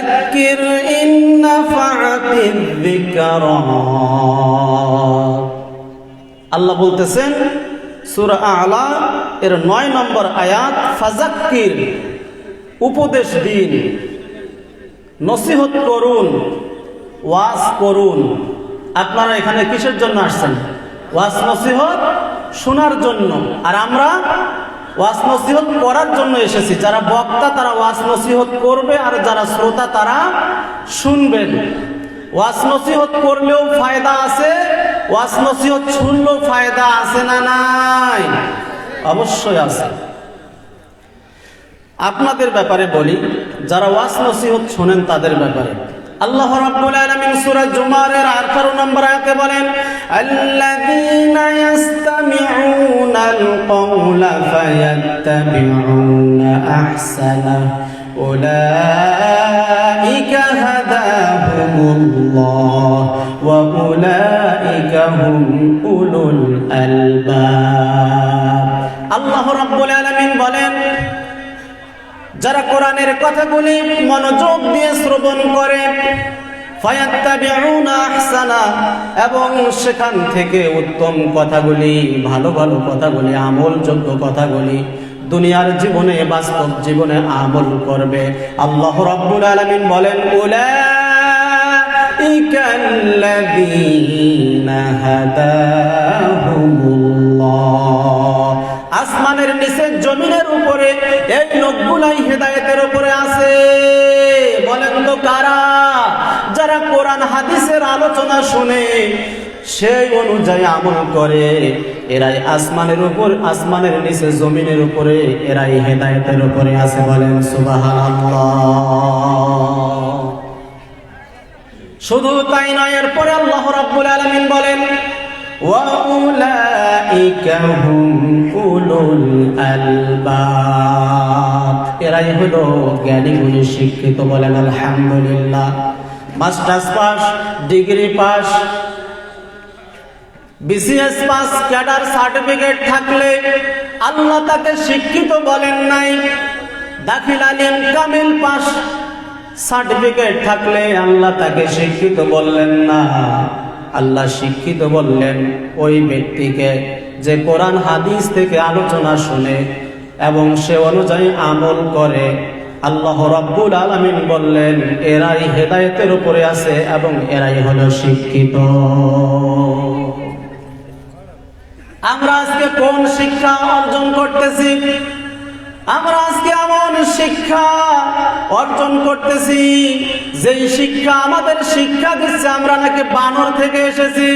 فذكر إن نفعت الذكرى আল্লাহ বলতেছেন সূরা আলা এর নয় নম্বর আয়াত ফাজাক্কির উপদেশ দিন নসিহত করুন ওয়াজ করুন আপনারা এখানে কিসের জন্য আসছেন ওয়াজ নসিহত শোনার জন্য আর আমরা ওয়াজ নসিহত করার জন্য এসেছি। যারা বক্তা, তারা ওয়াজ নসিহত করবে আর যারা শ্রোতা, তারা শুনবেন। ওয়াজ নসিহত করলেও ফায়দা আছে ওয়াজ নসিহত শুনলেও ফায়দা আছে না নাই? অবশ্যই আছে। আপনাদের ব্যাপারে বলি, যারা ওয়াস নসিহত শোনেন তাদের ব্যাপারে। আল্লাহ রাব্বুল আলামিন সূরা জুমারের 18 নম্বর আয়াতে বলেন, আল্লাযীনা আহসানা উলাইকা হাদাহুমুল্লাহ ওয়া উলাইকা হুম উলুল আলবাব আল্লাহ রাব্বুল আলামিন বলেন, যারা কোরআনের কথাগুলি মনোযোগ দিয়ে শ্রবণ করে এবং সেখান থেকে উত্তম কথাগুলি, ভালো ভালো কথাগুলি, আমলযোগ্য কথাগুলি দুনিয়ার জীবনে বাস্তব জীবনে আমল করবে। আল্লাহ রাব্বুল আলামিন বলেন আসমানের নিচে জমিনের উপরে, এই লোকগুলাই হেদায়েতের উপরে আছে। বলেন তো কারা? যারা কোরআন, হাদিসের আলোচনা শুনে সেই অনুযায়ী আমল করে। এরাই আসমানের উপর, আসমানের নিচে, জমিনের উপরে, এরাই হেদায়েতের উপরে আছে বলেন সুবহানাল্লাহ। শুধু তাই নয়, এরপরে আল্লাহ রাব্বুল আলামিন বলেন এরাই হলো জ্ঞানী গুণী শিক্ষিত বলেন আলহামদুলিল্লাহ। Masters pass, degree pass BCS pass cadre certificate থাকলে আল্লাহ তাকে শিক্ষিত বলেন নাই। দাখিল আলিম কামিল পাস সার্টিফিকেট থাকলে আল্লাহ তাকে শিক্ষিত বললেন না। আল্লাহ শিক্ষিত বললেন, ওই ব্যক্তিকে যে কোরআন হাদিস থেকে আলোচনা শুনে এবং সে অনুযায়ী আমল করে, আল্লাহ রব্বুল আলমিন বললেন, এরাই হেদায়েতের উপরে আছে এবং এরাই হলো শিক্ষিত। আমরা আজকে কোন শিক্ষা অর্জন করতেছি? আমরা আজকে এমন শিক্ষা অর্জন করতেছি, যেই শিক্ষা আমাদের শিক্ষা দিচ্ছে, আমরা নাকি বানর থেকে এসেছি।